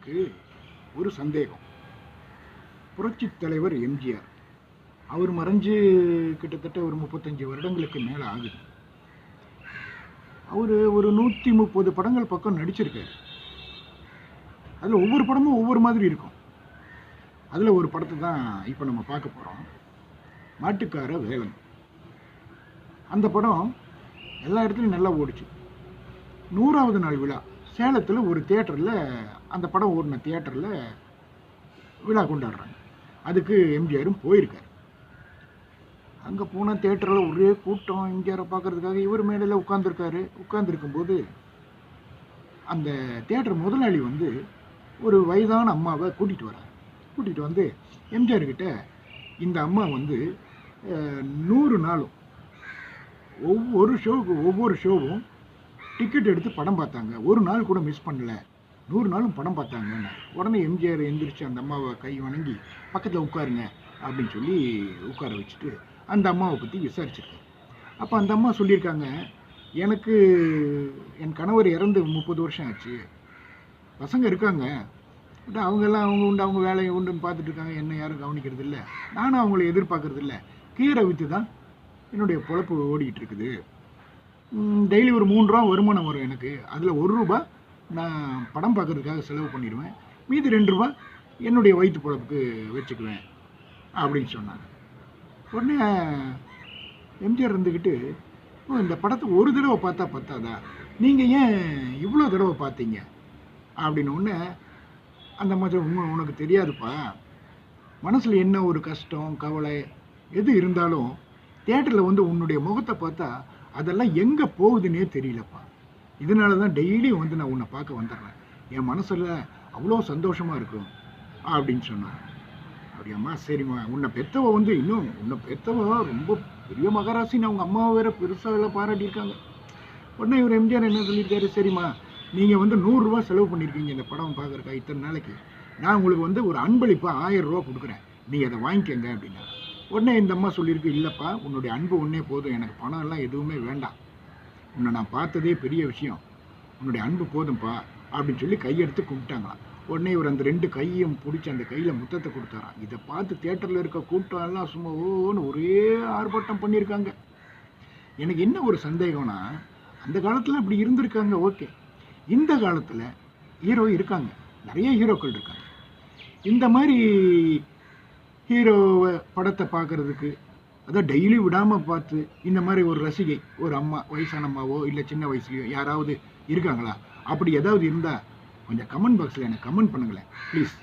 எனக்கு ஒரு சந்தேகம். புரட்சி தலைவர் எம்ஜிஆர் அவர் மறைஞ்சு கிட்டத்தட்ட ஒரு முப்பத்தஞ்சு வருடங்களுக்கு மேலே ஆகுது. அவர் ஒரு நூற்றி முப்பது படங்கள் பக்கம் நடிச்சிருக்காரு. அதில் ஒவ்வொரு படமும் ஒவ்வொரு மாதிரி இருக்கும். அதில் ஒரு படத்தை தான் இப்போ நம்ம பார்க்க போகிறோம் மாட்டுக்கார வேலன். அந்த படம் எல்லா இடத்துலையும் நல்லா ஓடிச்சு. நூறாவது நாள் விழா. சேலத்தில் ஒரு தேட்டரில் அந்த படம் ஓடின தேட்டரில் விழா கொண்டாடுறாங்க. அதுக்கு எம்ஜிஆரும் போயிருக்கார். அங்கே போனால் தேட்டரில் ஒரே கூட்டம் எம்ஜிஆரை பார்க்கறதுக்காக இவர் மேடையில் உட்காந்துருக்காரு உட்காந்துருக்கும்போது அந்த தேட்டர் முதலாளி வந்து ஒரு வயதான அம்மாவை கூட்டிகிட்டு வரார். கூட்டிகிட்டு வந்து எம்ஜிஆர் கிட்ட இந்த அம்மா வந்து நூறு நாளும் ஒவ்வொரு ஷோவுக்கு ஒவ்வொரு ஷோவும் டிக்கெட் எடுத்து படம் பார்த்தாங்க. ஒரு நாள் கூட மிஸ் பண்ணல. நூறு நாளும் படம் பார்த்தாங்கன்னு. உடனே எம்ஜிஆர் எந்திரிச்சு அந்த அம்மாவை கை வணங்கி பக்கத்தில் உட்காருங்க அப்படின்னு சொல்லி உட்கார வச்சுட்டு அந்த அம்மாவை பற்றி விசாரிச்சிருக்கேன் அப்போ அந்த அம்மா சொல்லியிருக்காங்க எனக்கு என் கணவர் இறந்து முப்பது வருஷம் ஆச்சு. பசங்க இருக்காங்க. பட் அவங்கெல்லாம் அவங்க உண்டு அவங்க வேலையை உண்டுன்னு பார்த்துட்டு இருக்காங்க. என்ன யாரும் கவனிக்கிறது இல்லை. நானும் அவங்கள எதிர்பார்க்கறது இல்லை. கீரை விற்று தான் என்னுடைய பொழப்பு ஓடிக்கிட்டு இருக்குது. டெய்லி ஒரு மூணு ரூபா வருமானம் வரும் எனக்கு. அதில் ஒரு ரூபா நான் படம் பார்க்கறதுக்காக செலவு பண்ணிடுவேன். மீதி ரெண்டு ரூபா என்னுடைய வயிற்று பொழப்புக்கு வச்சுக்குவேன் அப்படின்னு சொன்னாங்க. உடனே எம்ஜிஆர் இருந்துக்கிட்டு "ஓ, இந்த படத்தை ஒரு தடவை பார்த்தா பத்தாதா? நீங்கள் ஏன் இவ்வளோ தடவை பார்த்தீங்க? அப்படின்னு அந்த மாதிரி உண்மை உனக்கு தெரியாதுப்பா. மனசில் என்ன ஒரு கஷ்டம் கவலை எது இருந்தாலும் தேட்டரில் வந்து உன்னுடைய முகத்தை பார்த்தா அதெல்லாம் எங்கே போகுதுன்னே தெரியலப்பா. இதனால தான் டெய்லியும் வந்து நான் உன்னை பார்க்க வந்துடுறேன். என் மனசில் அவ்வளோ சந்தோஷமாக இருக்கும் அப்படின்னு சொன்னான். அப்படியாம்மா சரிம்மா உன்னை பெத்தவ வந்து இன்னும் உன்னை பெத்தவ ரொம்ப பெரிய மகராசின்னு அவங்க அம்மாவை வேற பெருசாக வேலை பாராட்டியிருக்காங்க உடனே இவர் எம்ஜிஆர் என்ன சொல்லியிருக்காரு? சரிம்மா நீங்கள் வந்து நூறுரூவா செலவு பண்ணியிருக்கீங்க இந்த படம் பார்க்குறக்கா இத்தனை நாளைக்கு. நான் உங்களுக்கு வந்து ஒரு அன்பளிப்பாக ஆயிரம் ரூபா கொடுக்குறேன். நீங்கள் அதை வாங்கிக்கங்க அப்படின்னா. உடனே இந்த அம்மா சொல்லியிருக்கு இல்லைப்பா உன்னுடைய அன்பு ஒன்றே போதும். எனக்கு பணம் எல்லாம் எதுவுமே வேண்டாம். உன்னை நான் பார்த்ததே பெரிய விஷயம். உன்னுடைய அன்பு போதும்ப்பா அப்படின்னு சொல்லி கையெடுத்து கும்பிட்டாங்களாம். உடனே இவர் அந்த ரெண்டு கையும் பிடிச்சி அந்த கையில் முத்தத்தை கொடுத்தாராம். இதை பார்த்து தேட்டரில் இருக்க கூட்டம் எல்லாம் சும்மா ஓன்னு ஒரே ஆர்ப்பாட்டம் பண்ணியிருக்காங்க. எனக்கு என்ன ஒரு சந்தேகம்னா அந்த காலத்தில் அப்படி இருந்திருக்காங்க ஓகே. இந்த காலத்தில் ஹீரோ இருக்காங்க. நிறைய ஹீரோக்கள் இருக்காங்க. இந்த மாதிரி ஹீரோவை படத்தை பார்க்கறதுக்கு அதான் டெய்லி விடாமல் பார்த்து இந்த மாதிரி ஒரு ரசிகை ஒரு அம்மா வயசான அம்மாவோ இல்லை சின்ன வயசுலையோ யாராவது இருக்காங்களா? அப்படி ஏதாவது இருந்தால் கொஞ்சம் கமெண்ட் பாக்ஸில் எனக்கு கமெண்ட் பண்ணுங்களேன். ப்ளீஸ்